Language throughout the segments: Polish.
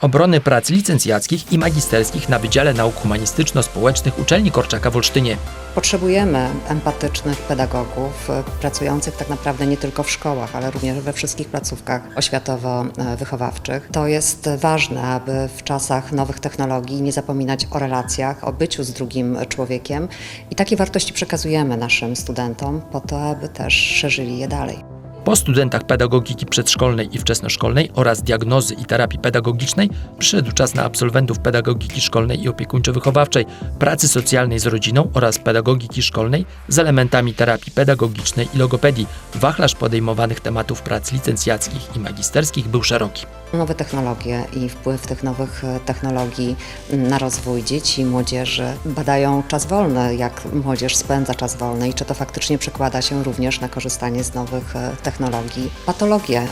obrony prac licencjackich i magisterskich na Wydziale Nauk Humanistyczno-Społecznych Uczelni Korczaka w Olsztynie. Potrzebujemy empatycznych pedagogów e, pracujących tak naprawdę nie tylko w szkołach, ale również we wszystkich placówkach oświatowo-wychowawczych. To jest ważne, aby w czasach nowych technologii nie zapominać o relacjach, o byciu z drugim człowiekiem i takie wartości przekazujemy naszym studentom po to, aby też szerzyli je dalej. Po studentach pedagogiki przedszkolnej i wczesnoszkolnej oraz diagnozy i terapii pedagogicznej przyszedł czas na absolwentów pedagogiki szkolnej i opiekuńczo-wychowawczej, pracy socjalnej z rodziną oraz pedagogiki szkolnej z elementami terapii pedagogicznej i logopedii. Wachlarz podejmowanych tematów prac licencjackich i magisterskich był szeroki. Nowe technologie i wpływ tych nowych e, technologii na rozwój dzieci i młodzieży badają czas wolny, jak młodzież spędza czas wolny i czy to faktycznie przekłada się również na korzystanie z nowych e, technologii. Patologie e,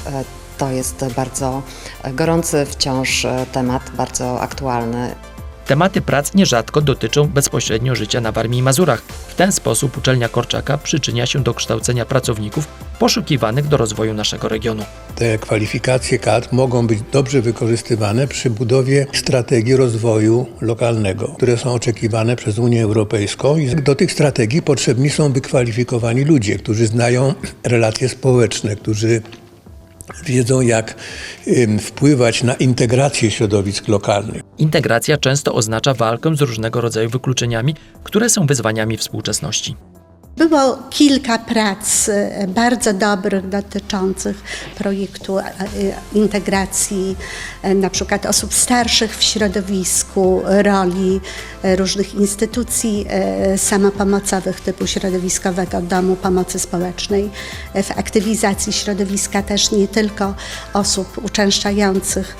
to jest bardzo gorący wciąż e, temat, bardzo aktualny. Tematy prac nierzadko dotyczą bezpośrednio życia na Warmii i Mazurach. W ten sposób uczelnia Korczaka przyczynia się do kształcenia pracowników poszukiwanych do rozwoju naszego regionu. Te kwalifikacje kadr mogą być dobrze wykorzystywane przy budowie strategii rozwoju lokalnego, które są oczekiwane przez Unię Europejską i do tych strategii potrzebni są wykwalifikowani ludzie, którzy znają relacje społeczne, którzy wiedzą jak wpływać na integrację środowisk lokalnych. Integracja często oznacza walkę z różnego rodzaju wykluczeniami, które są wyzwaniami współczesności. Było kilka prac e, bardzo dobrych dotyczących projektu e, integracji e, na przykład osób starszych w środowisku, roli różnych instytucji samopomocowych typu środowiskowego Domu Pomocy Społecznej, w aktywizacji środowiska też nie tylko osób uczęszczających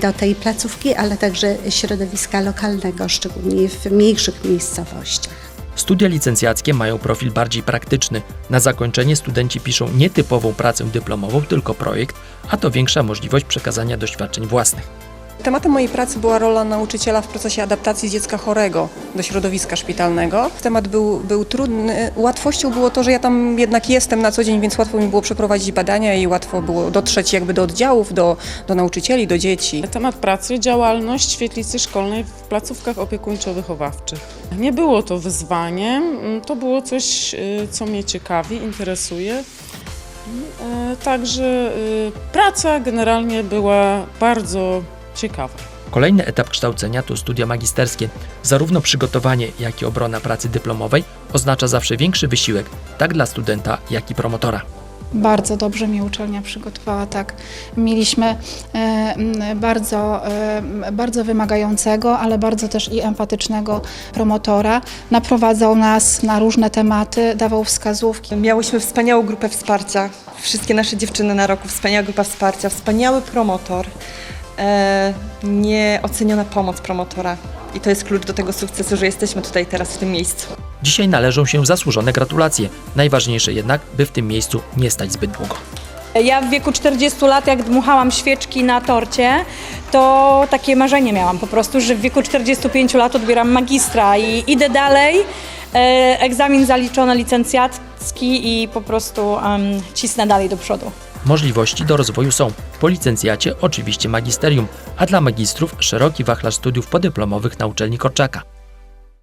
do tej placówki, ale także środowiska lokalnego, szczególnie w mniejszych miejscowościach. Studia licencjackie mają profil bardziej praktyczny. Na zakończenie studenci piszą nie typową pracę dyplomową, tylko projekt, a to większa możliwość przekazania doświadczeń własnych. Tematem mojej pracy była rola nauczyciela w procesie adaptacji dziecka chorego do środowiska szpitalnego. Temat był, był trudny. Łatwością było to, że ja tam jednak jestem na co dzień, więc łatwo mi było przeprowadzić badania i łatwo było dotrzeć jakby do oddziałów, do, do nauczycieli, do dzieci. Temat pracy, działalność świetlicy szkolnej w placówkach opiekuńczo-wychowawczych. Nie było to wyzwaniem, mm, to było coś, y, co mnie ciekawi, interesuje. Y, Także y, praca generalnie była bardzo ciekawa. Kolejny etap kształcenia to studia magisterskie. Zarówno przygotowanie, jak i obrona pracy dyplomowej oznacza zawsze większy wysiłek, tak dla studenta, jak i promotora. Bardzo dobrze mnie uczelnia przygotowała, tak. Mieliśmy e, bardzo, e, bardzo wymagającego, ale bardzo też i empatycznego promotora. Naprowadzał nas na różne tematy, dawał wskazówki. Miałyśmy wspaniałą grupę wsparcia. Wszystkie nasze dziewczyny na roku, wspaniała grupa wsparcia, wspaniały promotor, e, nieoceniona pomoc promotora. I to jest klucz do tego sukcesu, że jesteśmy tutaj teraz w tym miejscu. Dzisiaj należą się zasłużone gratulacje. Najważniejsze jednak, by w tym miejscu nie stać zbyt długo. Ja w wieku 40 lat, jak dmuchałam świeczki na torcie, to takie marzenie miałam po prostu, że w wieku 45 lat odbieram magistra i idę dalej. E, egzamin zaliczony licencjacki i po prostu em, cisnę dalej do przodu. Możliwości do rozwoju są. Po licencjacie oczywiście magisterium, a dla magistrów szeroki wachlarz studiów podyplomowych na uczelni Korczaka.